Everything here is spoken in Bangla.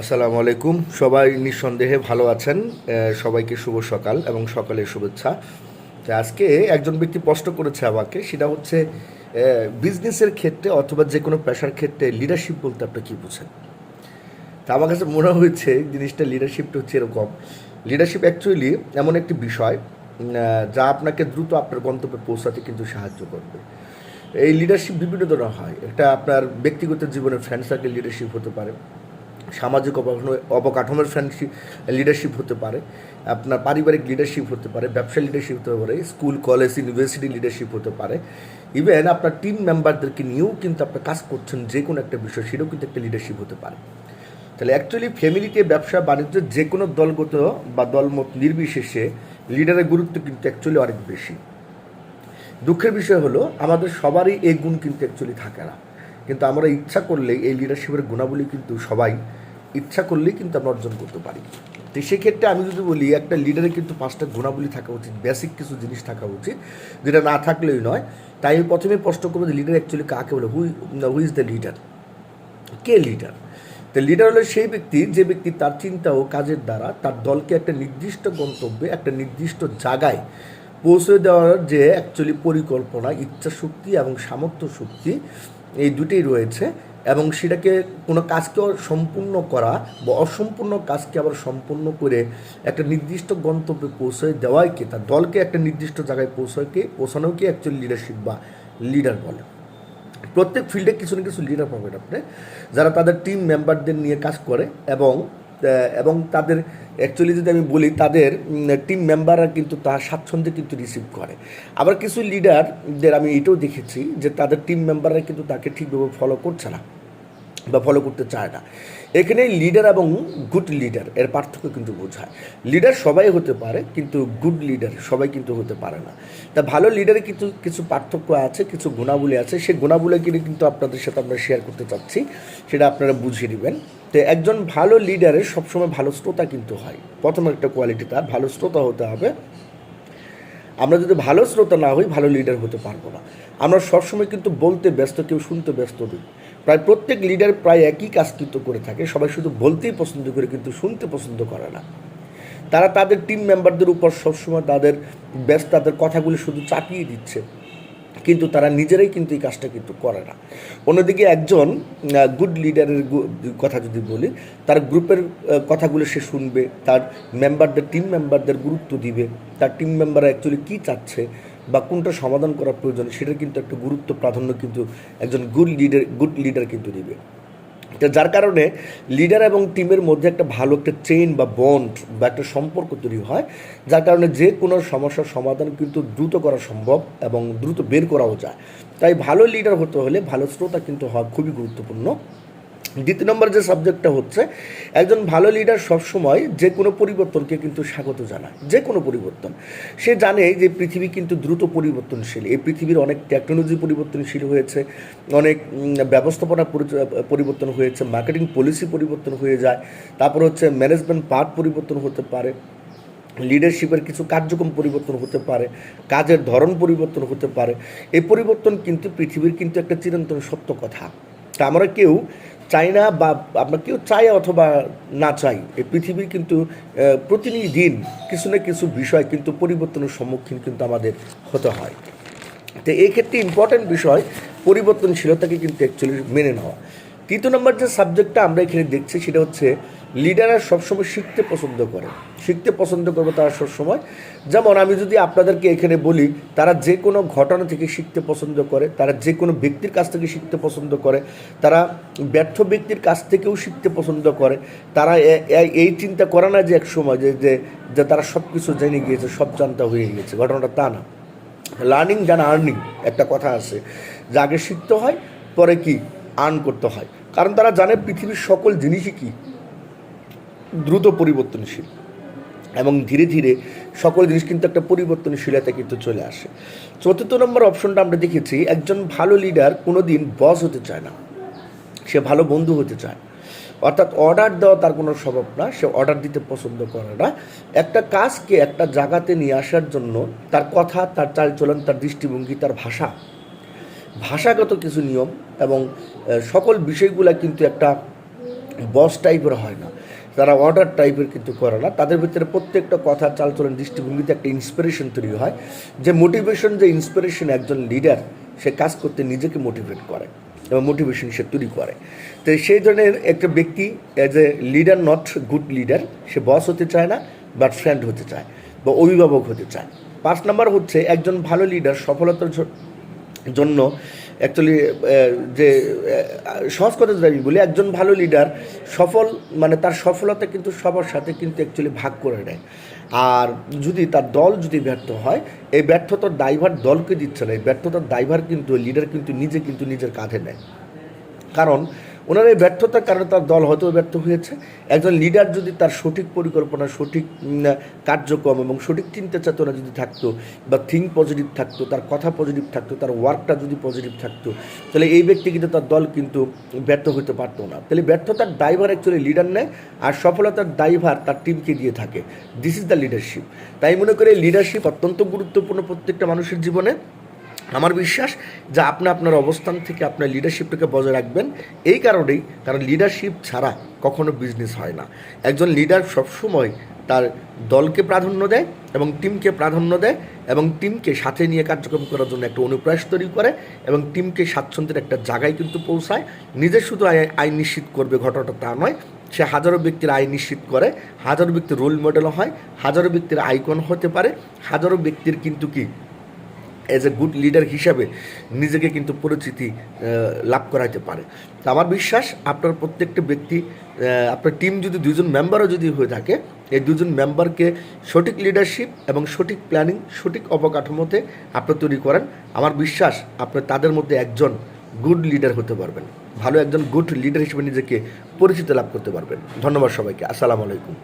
আসসালামু আলাইকুম। সবাই নিঃসন্দেহে ভালো আছেন। সবাইকে শুভ সকাল এবং সকালের শুভেচ্ছা। তো আজকে একজন ব্যক্তি প্রশ্ন করেছে আমাকে, সেটা হচ্ছে বিজনেসের ক্ষেত্রে অথবা যে কোনো পেশার ক্ষেত্রে লিডারশিপ বলতে আপনি কী বুঝেন? তা আমার কাছে মনে হয়েছে জিনিসটা লিডারশিপটা হচ্ছে এরকম। লিডারশিপ অ্যাকচুয়ালি এমন একটি বিষয় যা আপনাকে দ্রুত আপনার গন্তব্যে পৌঁছাতে কিন্তু সাহায্য করবে। এই লিডারশিপ বিভিন্ন ধরনের হয়। একটা আপনার ব্যক্তিগত জীবনে ফ্রেন্ড সার্কেল লিডারশিপ হতে পারে। সামাজিক অবকাঠামো, অবকাঠামোর ফ্রেন্ডশিপ লিডারশিপ হতে পারে, আপনার পারিবারিক লিডারশিপ হতে পারে ব্যবসা লিডারশিপ হতে পারে স্কুল কলেজ ইউনিভার্সিটি লিডারশিপ হতে পারে। ইভেন আপনার টিম মেম্বারদেরকে নিয়েও কিন্তু আপনি কাজ করছেন যে কোনো একটা বিষয়, সেটাও কিন্তু একটা লিডারশিপ হতে পারে। তাহলে অ্যাকচুয়ালি ফ্যামিলিতে ব্যবসা, বাণিজ্য যে কোনো দলগত বা দলমত নির্বিশেষে লিডারের গুরুত্ব কিন্তু অ্যাকচুয়ালি অনেক বেশি। দুঃখের বিষয় হলো, আমাদের সবারই এই গুণ কিন্তু অ্যাকচুয়ালি থাকে না। কিন্তু আমরা ইচ্ছা করলেই এই লিডারশিপের গুণাবলী কিন্তু সবাই ইচ্ছা করলেই কিন্তু আমরা অর্জন করতে পারি। তো সেক্ষেত্রে আমি যদি বলি, একটা লিডারের কিন্তু পাঁচটা গুণাবলী থাকা উচিত বেসিক কিছু জিনিস থাকা উচিত, যেটা না থাকলেই নয়। তাই আমি প্রথমে প্রশ্ন করব যে লিডার অ্যাকচুয়ালি কাকে বলে? Who who is the leader K leader তো লিডার হলো সেই ব্যক্তি, যে ব্যক্তি তার চিন্তা ও কাজের দ্বারা তার দলকে একটা নির্দিষ্ট গন্তব্যে, একটা নির্দিষ্ট জায়গায় পৌঁছে দেওয়ার যে অ্যাকচুয়ালি পরিকল্পনা ইচ্ছা শক্তি এবং সামর্থ্য শক্তি এই দুটোই রয়েছে। এবং সেটাকে কোনো কাজকে সম্পূর্ণ করা বা অসম্পূর্ণ কাজকে আবার সম্পূর্ণ করে একটা নির্দিষ্ট গন্তব্যে পৌঁছে দেওয়াই কি? তার দলকে একটা নির্দিষ্ট জায়গায় পৌঁছাকে পৌঁছানোকে অ্যাকচুয়ালি লিডারশিপ বা লিডার বলে? প্রত্যেক ফিল্ডে কিছু না কিছু লিডার পাবেন আপনি। যারা তাদের টিম মেম্বারদের নিয়ে কাজ করে এবং এবং তাদের অ্যাকচুয়ালি যদি আমি বলি, তাদের টিম মেম্বাররা কিন্তু তার স্বাচ্ছন্দ্যে কিন্তু রিসিভ করে। আবার কিছু লিডারদের আমি এটাও দেখেছি যে তাদের টিম মেম্বাররা কিন্তু তাকে ঠিকভাবে ফলো করছে না। বা ফলো করতে চায় না। এখানে লিডার এবং গুড লিডার এর পার্থক্য কিন্তু বোঝায়। লিডার সবাই হতে পারে, কিন্তু গুড লিডার সবাই কিন্তু হতে পারে না। তা ভালো লিডারে কিন্তু কিছু পার্থক্য আছে, কিছু গুণাবলী আছে। সেই গুণাবলীগুলি কিন্তু আপনাদের সাথে আমরা শেয়ার করতে চাচ্ছি, সেটা আপনারা বুঝিয়ে নেবেন। তো একজন ভালো লিডারের সবসময় ভালো শ্রোতা কিন্তু হয়। প্রথম একটা কোয়ালিটি তার ভালো শ্রোতা হতে হবে। আমরা যদি ভালো শ্রোতা না হই, ভালো লিডার হতে পারব না। আমরা সবসময় কিন্তু বলতে ব্যস্ত, কেউ শুনতে ব্যস্ত নই। প্রায় প্রত্যেক লিডার প্রায় একই কাজ কিন্তু করে থাকে। সবাই শুধু বলতেই পছন্দ করে কিন্তু শুনতে পছন্দ করে না। তারা তাদের টিম মেম্বারদের উপর সবসময় তাদের ব্যস্ত তাদের কথাগুলি শুধু চাপিয়ে দিচ্ছে। কিন্তু তারা নিজেরাই কিন্তু এই কাজটা কিন্তু করে না। অন্যদিকে একজন গুড লিডারের কথা যদি বলি, তার গ্রুপের কথাগুলো সে শুনবে, তার মেম্বারদের টিম মেম্বারদের গুরুত্ব দিবে, তার টিম মেম্বাররা অ্যাকচুয়ালি কী চাচ্ছে বা কোনটা সমাধান করা প্রয়োজন সেটা কিন্তু একটা গুরুত্ব প্রাধান্য কিন্তু একজন গুড লিডার গুড লিডার কিন্তু দিবে। তো যার কারণে লিডার এবং টিমের মধ্যে একটা ভালো একটা চেইন বা বন্ড বা একটা সম্পর্ক তৈরি হয়, যার কারণে যে কোনো সমস্যার সমাধান কিন্তু দ্রুত করা সম্ভব এবং দ্রুত বের করাও যায়। তাই ভালো লিডার হতে হলে ভালো শ্রোতা কিন্তু হওয়া খুবই গুরুত্বপূর্ণ। দ্বিতীয় নম্বর যে সাবজেক্টটা হচ্ছে, একজন ভালো লিডার সবসময় যে কোনো পরিবর্তনকে কিন্তু স্বাগত জানায়, যে কোনো পরিবর্তন। সে জানে যে পৃথিবী কিন্তু দ্রুত পরিবর্তনশীল, এই পৃথিবীর অনেক টেকনোলজি পরিবর্তনশীল হয়েছে, অনেক ব্যবস্থাপনা পরি- পরিবর্তন হয়েছে মার্কেটিং পলিসি পরিবর্তন হয়ে যায়, তারপর হচ্ছে ম্যানেজমেন্ট পার্ট পরিবর্তন হতে পারে লিডারশিপের কিছু কার্যক্রম পরিবর্তন হতে পারে, কাজের ধরন পরিবর্তন হতে পারে। এই পরিবর্তন কিন্তু পৃথিবীর কিন্তু একটা চিরন্তন সত্য কথা। তা আমরা কেউ চাই না বা আমরা কেউ চাই অথবা না চাই, এই পৃথিবী কিন্তু প্রতিদিন কিছু না কিছু বিষয় কিন্তু পরিবর্তনের সম্মুখীন কিন্তু আমাদের হতে হয়। তো এই ক্ষেত্রে ইম্পর্ট্যান্ট বিষয় পরিবর্তনশীলতাকে কিন্তু অ্যাকচুয়ালি মেনে নেওয়া। তৃতীয় নম্বর যে সাবজেক্টটা আমরা এখানে দেখছি সেটা হচ্ছে লিডাররা সবসময় শিখতে পছন্দ করে। শিখতে পছন্দ করবে তারা সবসময়। যেমন আমি যদি আপনাদেরকে এখানে বলি, তারা যে কোনো ঘটনা থেকে শিখতে পছন্দ করে, তারা যে কোনো ব্যক্তির কাছ থেকে শিখতে পছন্দ করে, তারা ব্যর্থ ব্যক্তির কাছ থেকেও শিখতে পছন্দ করে। তারা এই চিন্তা করে না যে এক সময় যে যে তারা সব কিছু জেনে গিয়েছে, সব জানতা হয়ে গিয়েছে ঘটনাটা তা না। লার্নিং জান আর্নিং একটা কথা আছে। যে আগে শিখতে হয়, পরে কি? আর্ন করতে হয়। কারণ তারা জানে পৃথিবীর সকল জিনিসই কি? দ্রুত পরিবর্তনশীল। এবং ধীরে ধীরে সকল জিনিস কিন্তু একটা পরিবর্তনশীলতা কিন্তু চলে আসে। চতুর্থ নম্বর অপশনটা আমরা দেখেছি, একজন ভালো লিডার কোনো দিন বস হতে চায় না। সে ভালো বন্ধু হতে চায়। অর্থাৎ অর্ডার দেওয়া তার কোনো স্বভাব না, সে অর্ডার দিতে পছন্দ করে না। একটা কাজকে একটা জায়গাতে নিয়ে আসার জন্য তার কথা, তার চালচলন, তার দৃষ্টিভঙ্গি, তার ভাষা। ভাষাগত কিছু নিয়ম এবং সকল বিষয়গুলা কিন্তু একটা বস টাইপের হয় না। তারা অর্ডার টাইপের কিন্তু করে না, তাদের ভিতরে প্রত্যেকটা কথা চালচলন দৃষ্টিভঙ্গিতে একটা ইন্সপিরেশন তৈরি হয়। যে মোটিভেশন যে ইন্সপিরেশন একজন লিডার সে কাজ করতে নিজেকে মোটিভেট করে এবং মোটিভেশন সে তৈরি করে। তো সেই ধরনের একটা ব্যক্তি as a leader not good leader say boss হতে চায় না বাট ফ্রেন্ড হতে চায় বা অভিভাবক হতে চায়। পাঁচ নাম্বার হচ্ছে, একজন ভালো লিডার সফলতার জন্য অ্যাকচুয়ালি যে সহজ কথা যদি বলি, একজন ভালো লিডার সফল মানে তার সফলতা কিন্তু সবার সাথে কিন্তু অ্যাকচুয়ালি ভাগ করে নেয়। আর যদি তার দল যদি ব্যর্থ হয়, এই ব্যর্থতার দায়ভার দলকে দিচ্ছে না, এই ব্যর্থতার দায়ভার কিন্তু লিডার কিন্তু নিজে কিন্তু নিজের কাঁধে নেয়। কারণ ওনার এই ব্যর্থতার কারণে তার দল হয়তো ব্যর্থ হয়েছে। একজন লিডার যদি তার সঠিক পরিকল্পনা, সঠিক কার্যক্রম এবং সঠিক চিন্তা চেতনা যদি থাকতো বা থিঙ্ক পজিটিভ থাকতো, তার কথা পজিটিভ থাকতো, তার ওয়ার্কটা যদি পজিটিভ থাকতো, তাহলে এই ব্যক্তি কিন্তু তার দল কিন্তু ব্যর্থ হতে পারতো না। তাহলে ব্যর্থতার ড্রাইভার অ্যাকচুয়ালি লিডার নেয় আর সফলতার ড্রাইভার তার টিমকে দিয়ে থাকে। দিস ইজ দ্য লিডারশিপ তাই মনে করে লিডারশিপ অত্যন্ত গুরুত্বপূর্ণ প্রত্যেকটা মানুষের জীবনে। আমার বিশ্বাস যে আপনি আপনার অবস্থান থেকে আপনার লিডারশিপটাকে বজায় রাখবেন। এই কারণেই কারণ লিডারশিপ ছাড়া কখনো বিজনেস হয় না। একজন লিডার সবসময় তার দলকে প্রাধান্য দেয় এবং টিমকে প্রাধান্য দেয় এবং টিমকে সাথে নিয়ে কার্যক্রম করার জন্য একটা অনুপ্রয়াস তৈরি করে এবং টিমকে স্বাচ্ছন্দ্যের একটা জায়গায় কিন্তু পৌঁছায়। নিজে শুধু আয় নিশ্চিত করবে ঘটনাটা তা নয়, সে হাজারো ব্যক্তির আয় নিশ্চিত করে, হাজারো ব্যক্তির রোল মডেল হয়, হাজারো ব্যক্তির আইকন হতে পারে, হাজারো ব্যক্তির কিন্তু কি অ্যাজ এ গুড লিডার হিসাবে নিজেকে কিন্তু পরিচিতি লাভ করাইতে পারে। তো আমার বিশ্বাস আপনার প্রত্যেকটা ব্যক্তি আপনার টিম যদি দুজন মেম্বারও যদি হয়ে থাকে, এই দুজন মেম্বারকে সঠিক লিডারশিপ এবং সঠিক প্ল্যানিং সঠিক অবকাঠামোতে আপনি তৈরি করেন। আমার বিশ্বাস আপনি তাদের মধ্যে একজন গুড লিডার হতে পারবেন। ভালো একজন গুড লিডার হিসেবে নিজেকে পরিচিতি লাভ করতে পারবেন। ধন্যবাদ সবাইকে। আসসালামু আলাইকুম।